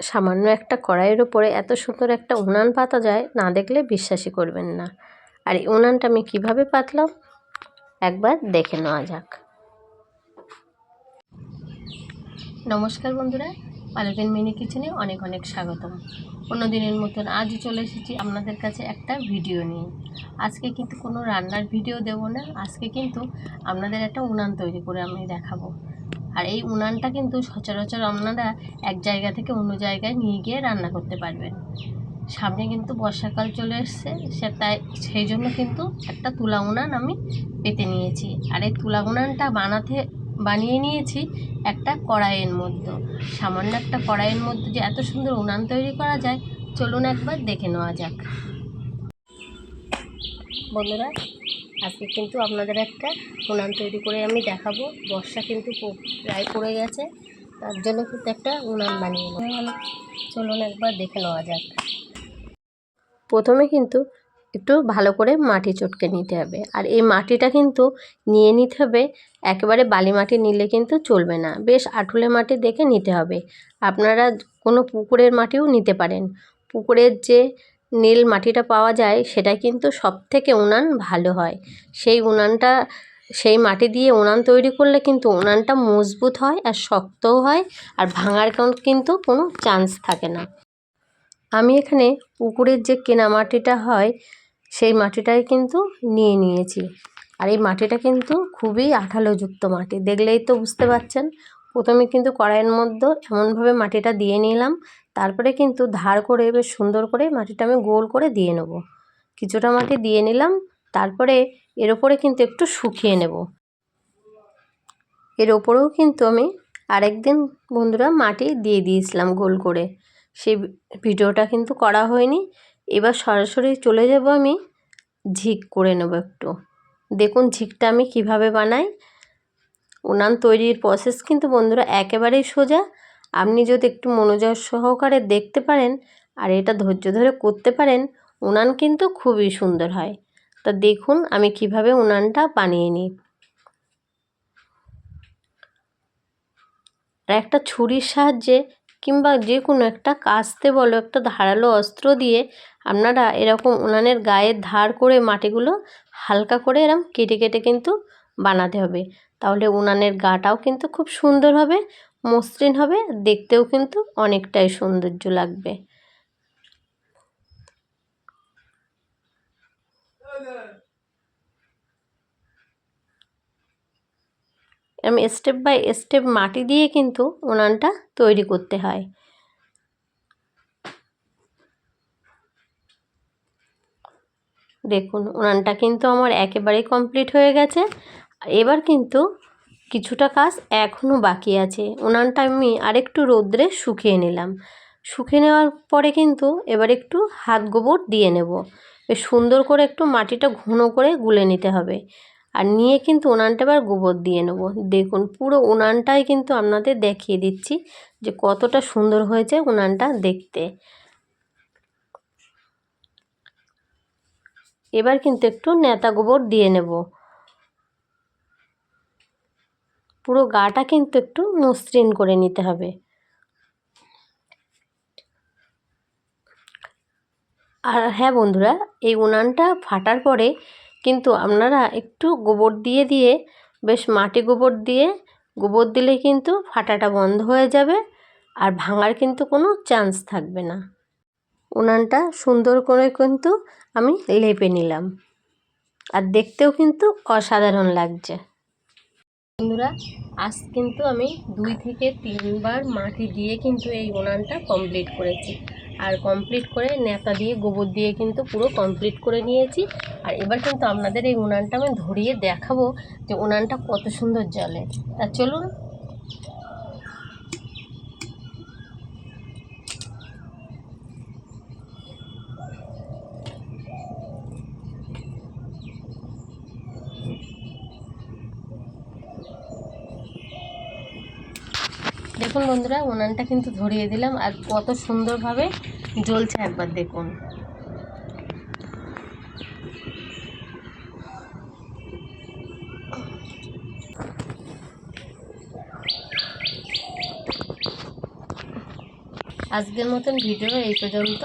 সামান্য একটা কড়াইয়ের উপরে এত সুন্দর একটা উনান পাতা যায়, না দেখলে বিশ্বাসই করবেন না। আর এই উনানটা আমি কীভাবে পাতলাম? একবার দেখে নেওয়া যাক। নমস্কার বন্ধুরা পালকের মিনি কিচেনে অনেক অনেক স্বাগতম। অন্য দিনের মতন আজও চলে এসেছি আপনাদের কাছে একটা ভিডিও নিয়ে। আজকে কিন্তু কোনো রান্নার ভিডিও দেব না, আজকে কিন্তু আপনাদের একটা উনান তৈরি করে আমি দেখাবো। আর এই উনানটা কিন্তু সচরাচর আপনারা এক জায়গা থেকে অন্য জায়গায় নিয়ে গিয়ে রান্না করতে পারবেন। সামনে কিন্তু বর্ষাকাল চলে এসছে সে তাই সেই জন্য কিন্তু একটা তুলা উনান আমি পেতে নিয়েছি। আর এই তুলা উনানটা বানাতে, বানিয়ে নিয়েছি একটা কড়াইয়ের মধ্যে। সামান্য একটা কড়াইয়ের মধ্যে যে এত সুন্দর উনান তৈরি করা যায়, চলুন একবার দেখে নেওয়া যাক। বন্ধুরা আজকে কিন্তু আপনাদের একটা উনান তৈরি করে আমি দেখাবো। বর্ষা কিন্তু প্রায় পড়ে গেছে, তার জন্য কিন্তু একটা উনান বানিয়ে নেব। চলুন একবার দেখে নেওয়া যাক। প্রথমে কিন্তু একটু ভালো করে মাটি চটকে নিতে হবে, আর এই মাটিটা কিন্তু নিয়ে নিতে হবে, একেবারে বালি মাটি নিলে কিন্তু চলবে না। বেশ আঠুলে মাটি দেখে নিতে হবে। আপনারা কোনো পুকুরের মাটিও নিতে পারেন। পুকুরের যে নীল মাটিটা পাওয়া যায় সেটা কিন্তু সব থেকে উনান ভালো হয়। সেই উনানটা, সেই মাটি দিয়ে উনান তৈরি করলে কিন্তু উনানটা মজবুত হয় আর শক্তও হয় আর ভাঙার কোন- কিন্তু কোনো চান্স থাকে না। আমি এখানে পুকুরের যে কেনা মাটিটা হয়, সেই মাটিটাই কিন্তু নিয়ে নিয়েছি। আর এই মাটিটা কিন্তু খুবই আঠালোযুক্ত মাটি, দেখলেই তো বুঝতে পারছেন প্রথমে কিন্তু কড়াইয়ের মধ্যে এমনভাবে মাটিটা দিয়ে নিলাম। তারপরে কিন্তু ধার করে বেশ সুন্দর করে মাটিটা আমি গোল করে দিয়ে নেব। কিছুটা মাটি দিয়ে নিলাম, তারপরে এর ওপরে কিন্তু একটু শুকিয়ে নেব। এর ওপরেও কিন্তু আমি আরেকদিন বন্ধুরা মাটি দিয়ে দিয়েছিলাম গোল করে। সেই ভিডিওটা কিন্তু করা হয়নি। এবার সরাসরি চলে যাব আমি ঝিক করে নেব একটু। দেখুন ঝিকটা আমি কীভাবে বানাই। উনান তৈরির প্রসেস কিন্তু বন্ধুরা একেবারেই সোজা। আপনি যদি একটু মনোযোগ সহকারে দেখতে পারেন আর এটা ধৈর্য ধরে করতে পারেন, উনান কিন্তু খুবই সুন্দর হয়। তা দেখুন আমি কীভাবে উনানটা বানিয়ে নিই। আর একটা ছুরির সাহায্যে কিংবা যে কোনো একটা কাস্তে বলো, একটা ধারালো অস্ত্র দিয়ে আপনারা এরকম উনানের গায়ের ধার করে মাটিগুলো হালকা করে এরম কেটে কেটে কিন্তু বানাতে হবে। তাহলে উনানের গাটাও কিন্তু খুব সুন্দর হবে, মসৃণ হবে, দেখতেও কিন্তু অনেকটাই সৌন্দর্য লাগবে। আমি স্টেপ বাই স্টেপ মাটি দিয়ে কিন্তু উনানটা তৈরি করতে হয়। দেখুন, উনানটা কিন্তু আমার একেবারেই কমপ্লিট হয়ে গেছে। এবার কিন্তু কিছুটা কাজ এখনও বাকি আছে। উনানটা আমি আরেকটু রোদ্রে শুকিয়ে নিলাম। শুকিয়ে নেওয়ার পরে কিন্তু এবার একটু হাত গোবর দিয়ে নেব। সুন্দর করে একটু মাটিটা ঘন করে গুলে নিতে হবে। আর নিয়ে কিন্তু উনানটা এবার গোবর দিয়ে নেব। দেখুন, পুরো উনানটাই কিন্তু আপনাদের দেখিয়ে দিচ্ছি যে কতটা সুন্দর হয়েছে উনানটা দেখতে। এবার কিন্তু একটু নেতা গোবর দিয়ে নেব। পুরো গাটা কিন্তু একটু মসৃণ করে নিতে হবে। আর হ্যাঁ বন্ধুরা, এই উনানটা ফাটার পরে কিন্তু আপনারা একটু গোবর দিয়ে দিয়ে, বেশ মাটি গোবর দিয়ে গোবর দিলে কিন্তু ফাটাটা বন্ধ হয়ে যাবে আর ভাঙার কিন্তু কোনো চান্স থাকবে না। উনানটা সুন্দর করে কিন্তু আমি লেপে নিলাম। আর দেখতেও কিন্তু অসাধারণ লাগছে। বন্ধুরা, আজ কিন্তু আমি দুই থেকে তিনবার মাটি দিয়ে কিন্তু এই উনানটা কমপ্লিট করেছি। আর কমপ্লিট করে নেতা দিয়ে, গোবর দিয়ে কিন্তু পুরো কমপ্লিট করে নিয়েছি। আর এবার কিন্তু আপনাদের এই উনানটা আমি ধরিয়ে দেখাবো যে উনানটা কত সুন্দর জলে। তা চলুন। দেখুন বন্ধুরা, উনানটা কিন্তু ধরিয়ে দিলাম আর কত সুন্দরভাবে জ্বলছে একবার দেখুন। আজকের মতন ভিডিও এই পর্যন্ত।